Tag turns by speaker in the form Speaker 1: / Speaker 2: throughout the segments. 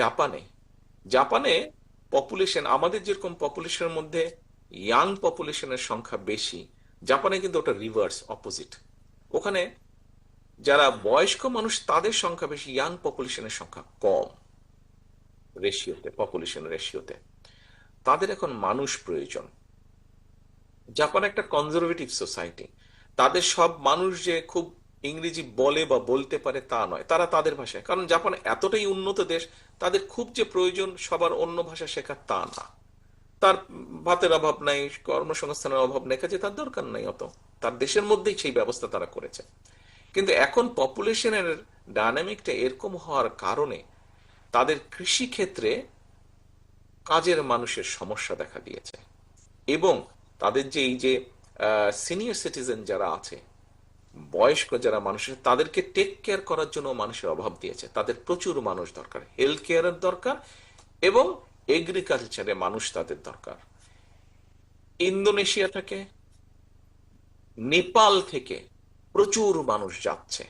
Speaker 1: জাপানে। জাপানে পপুলেশন আমাদের যেরকম পপুলেশনের মধ্যে ইয়াং পপুলেশনের সংখ্যা বেশি, জাপানে কিন্তু ওটা রিভার্স অপোজিট ওখানে যারা বয়স্ক মানুষ, তাদের সংখ্যা বেশি ইয়াং পপুলেশনের সংখ্যা কম রেশিওতে পপুলেশন রেশিওতে তাদের এখন মানুষ প্রয়োজন। জাপান একটা কনজারভেটিভ সোসাইটি তাদের সব মানুষ যে খুব ইংরেজি বলে বা বলতে পারে তা নয়। তারা তাদের ভাষায়। কারণ জাপান এতটাই উন্নত দেশ, তাদের খুব যে প্রয়োজন সবার অন্য ভাষা শেখা তা না। তার ভাতের অভাব নাই, কর্মসংস্থানের অভাব নেই, কাজে তার দরকার নাই অত। তার দেশের মধ্যেই সেই ব্যবস্থা তারা করেছে। কিন্তু এখন পপুলেশনের ডায়নামিকটা এরকম হওয়ার কারণে তাদের কৃষি ক্ষেত্রে কাজের মানুষের সমস্যা দেখা দিয়েছে। এবং তাদের যে এই যে সিনিয়র সিটিজেন যারা আছে বয়স্ক যারা মানুষের তাদেরকে টেক কেয়ার করার জন্য মানুষের অভাব দিয়েছে। তাদের প্রচুর মানুষ দরকার। হেলথ কেয়ারের দরকার এবং এগ্রিকালচারে মানুষ তাদের দরকার। ইন্দোনেশিয়া থেকে, নেপাল থেকে প্রচুর মানুষ যাচ্ছে।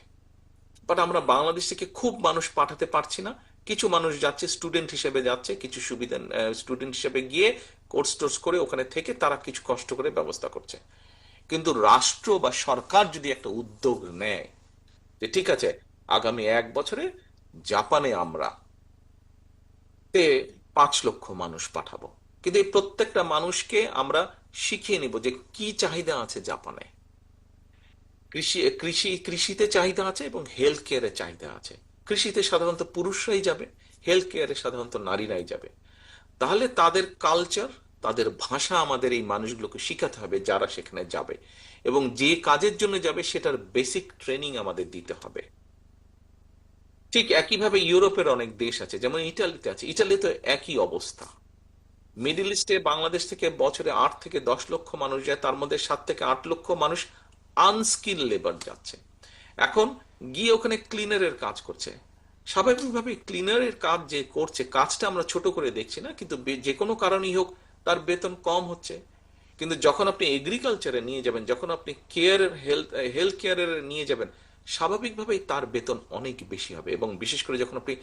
Speaker 1: বাট আমরা বাংলাদেশ থেকে খুব মানুষ পাঠাতে পারছি না। কিছু মানুষ যাচ্ছে স্টুডেন্ট হিসেবে যাচ্ছে, কিছু সুবিধা স্টুডেন্ট হিসেবে গিয়ে কোর্স টোর্স করে ওখানে থেকে তারা কিছু কষ্ট করে ব্যবস্থা করছে। কিন্তু রাষ্ট্র বা সরকার যদি একটা উদ্যোগ নেয়, যে ঠিক আছে, আগামী এক বছরে জাপানে আমরা তে পাঁচ লক্ষ মানুষ পাঠাবো। কিন্তু এই প্রত্যেকটা মানুষকে আমরা শিখিয়ে নিব যে কি চাহিদা আছে জাপানে। কৃষি কৃষি, কৃষিতে চাহিদা আছে এবং হেলথ কেয়ারে চাহিদা আছে। কৃষিতে সাধারণত পুরুষরাই যাবে হেলথ কেয়ারে সাধারণত নারীরাই যাবে। তাহলে তাদের কালচার তাদের ভাষা আমাদের এই মানুষগুলোকে শিখাতে হবে যারা সেখানে যাবে। এবং যে কাজের জন্য যাবে সেটার বেসিক ট্রেনিং আমাদের দিতে হবে। ঠিক একইভাবে ইউরোপের অনেক দেশ আছে, যেমন ইটালিতে আছে। ইটালিতে একই অবস্থা। মিডিল ইস্টে বাংলাদেশ থেকে বছরে আট থেকে দশ লক্ষ মানুষ যায়, তার মধ্যে সাত থেকে আট লক্ষ মানুষ আনস্কিল লেবার যাচ্ছে। এখন গিয়ে ওখানে ক্লিনারের কাজ করছে। স্বাভাবিকভাবে ক্লিনারের কাজ যে করছে, কাজটা আমরা ছোট করে দেখছি না, কিন্তু যে কোনো কারণেই হোক তার বেতন কম হচ্ছে। কিন্তু যখন আপনি এগ্রিকালচারে নিয়ে যাবেন, যখন আপনি কেয়ারের হেলথ হেলথ কেয়ারের নিয়ে যাবেন, স্বাভাবিকভাবেই তার বেতন অনেক বেশি হবে এবং বিশেষ করে যখন আপনি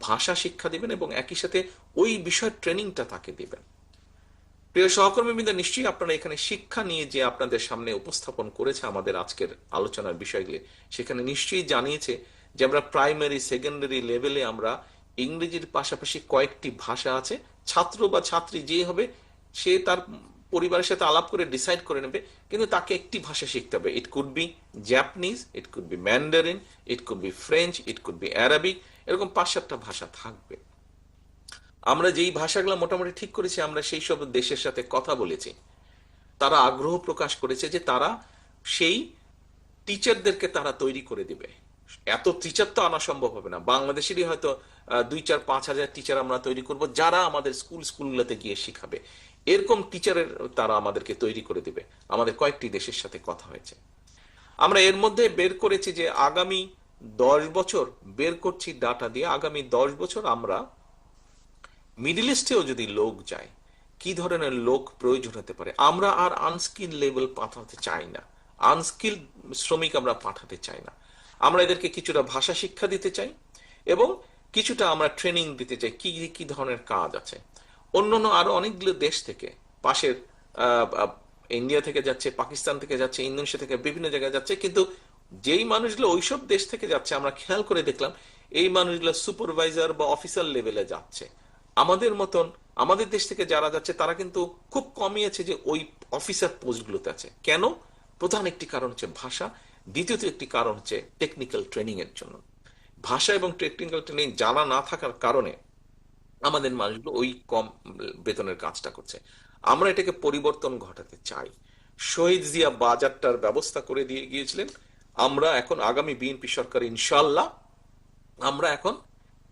Speaker 1: ভাষা শিক্ষা দিবেন এবং একই সাথে ওই বিষয়ের ট্রেনিংটা তাকে দিবেন। প্রিয় সহকর্মীবৃন্দ, নিশ্চয়ই আপনারা এখানে শিক্ষা নিয়ে যে আপনাদের সামনে উপস্থাপন করেছে আমাদের আজকের আলোচনার বিষয়গুলি, সেখানে নিশ্চয়ই জানিয়েছে যে আমরা প্রাইমারি সেকেন্ডারি লেভেলে আমরা ইংরেজির পাশাপাশি কয়েকটি ভাষা আছে, ছাত্র বা ছাত্রী যে হবে সে তার পরিবারের সাথে আলাপ করে ডিসাইড করে নেবে, কিন্তু তাকে একটি ভাষা শিখতে হবে। It could be Japanese it could be Mandarin it could be French it could be Arabic এরকম পাঁচ সাতটা ভাষা থাকবে। আমরা যেই ভাষাগুলো মোটামুটি ঠিক করেছি, আমরা সেই সব দেশের সাথে কথা বলেছি। তারা আগ্রহ প্রকাশ করেছে যে তারা সেই টিচারদেরকে তারা তৈরি করে দিবে। এত টিচার তো আনা সম্ভব হবে না। বাংলাদেশেরই হয়তো দুই চার পাঁচ হাজার টিচার আমরা তৈরি করব, যারা আমাদের স্কুল স্কুলগুলোতে গিয়ে শিখাবে। এরকম টিচারের তারা আমাদেরকে তৈরি করে দিবে। আমাদের কয়েকটি দেশের সাথে কথা হয়েছে। আমরা এর মধ্যে বের করেছি যে আগামী দশ বছর বের করছি ডাটা দিয়ে, আগামী দশ বছর আমরা মিডিল ইস্টেও যদি লোক যায়, কি ধরনের লোক প্রয়োজন হতে পারে? আমরা আর আনস্কিল লেভেল পাঠাতে চাই না। আনস্কিল শ্রমিক আমরা পাঠাতে চাই না। আমরা এদেরকে কিছুটা ভাষা শিক্ষা দিতে চাই এবং কিছুটা আমরা ট্রেনিং দিতে চাই। কি কি ধরনের কাজ আছে? অন্যান্য আরও অনেকগুলো দেশ থেকে, পাশের ইন্ডিয়া থেকে যাচ্ছে, পাকিস্তান থেকে যাচ্ছে, ইন্দোনেশিয়া থেকে বিভিন্ন জায়গায় যাচ্ছে, কিন্তু যেই মানুষগুলো ওইসব দেশ থেকে যাচ্ছে, আমরা খেয়াল করে দেখলাম, এই মানুষগুলো সুপারভাইজার বা অফিসার লেভেলে যাচ্ছে। আমাদের মতন, আমাদের দেশ থেকে যারা যাচ্ছে, তারা কিন্তু খুব কমই আছে যে ওই অফিসার পোস্টগুলোতে আছে। কেন? প্রধান একটি কারণ হচ্ছে ভাষা, দ্বিতীয়ত একটি কারণ হচ্ছে টেকনিক্যাল ট্রেনিং এর জন্য। ভাষা এবং টেকনিক্যাল ট্রেনিং জানা না থাকার কারণে আমাদের মানুষগুলো ওই কম বেতনের কাজটা করছে। আমরা এটাকে পরিবর্তন ঘটাতে চাই। শহীদ জিয়া বাজারটার ব্যবস্থা করে দিয়ে গিয়েছিলেন। আমরা এখন আগামী বিএনপি সরকার ইনশাল্লাহ আমরা এখন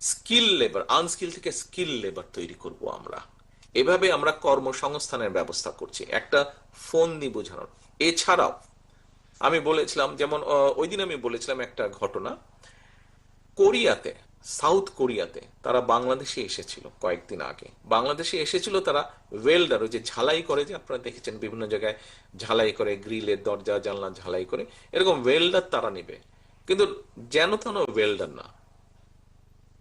Speaker 1: স্কিল লেবার, আনস্কিল থেকে স্কিল লেবার তৈরি করব আমরা। এভাবে আমরা কর্মসংস্থানের ব্যবস্থা করছি। একটা ফোন দিয়ে বোঝানোর। এছাড়াও আমি বলেছিলাম, যেমন ওই দিন আমি বলেছিলাম একটা ঘটনা। কোরিয়াতে সাউথ কোরিয়াতে তারা বাংলাদেশে এসেছিল কয়েকদিন আগে। বাংলাদেশে এসেছিল তারা ওয়েল্ডার, ওই যে ঝালাই করে, যে আপনারা দেখেছেন বিভিন্ন জায়গায় ঝালাই করে গ্রিলের দরজা, জানলা ঝালাই করে, এরকম ওয়েল্ডার তারা নেবে। কিন্তু যেন তেন ওয়েল্ডার না।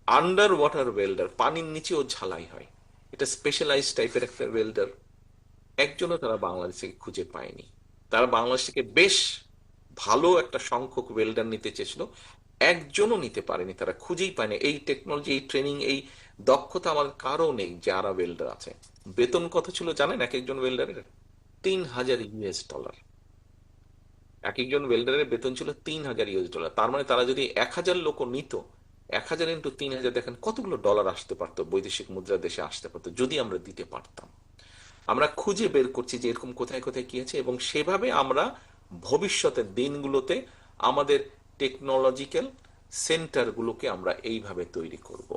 Speaker 1: আন্ডার ওয়াটার ওয়েল্ডার, পানির নিচেও ঝালাই হয়। এটা স্পেশালাইজ টাইপের একটা ওয়েল্ডার। একজনও তারা বাংলাদেশ খুঁজে পায়নি। তারা বাংলাদেশ থেকে বেশ ভালো একটা সংখ্যক ওয়েল্ডার নিতে চেয়েছিল। একজনও নিতে পারেনি, তারা খুঁজেই পায়নি। এই টেকনোলজি এই ট্রেনিং এই দক্ষতা আমাদের কারও নেই, যারা ওয়েল্ডার আছে। বেতন কত ছিল জানেন? এক একজন ওয়েল্ডারের তিন হাজার ইউএস ডলার এক একজন ওয়েল্ডারের বেতন ছিল তিন হাজার ইউএস ডলার তার মানে তারা যদি এক হাজার লোক নিত, এক হাজার ইন্টু তিন হাজার দেখেন কতগুলো ডলার আসতে পারতো, বৈদেশিক মুদ্রা দেশে আসতে পারতো, যদি আমরা দিতে পারতাম। আমরা খুঁজে বের করছি যে এরকম কোথায় কোথায় কি আছে, এবং সেভাবে আমরা ভবিষ্যতের দিনগুলোতে আমাদের টেকনোলজিক্যাল সেন্টারগুলোকে আমরা এইভাবে তৈরি করব।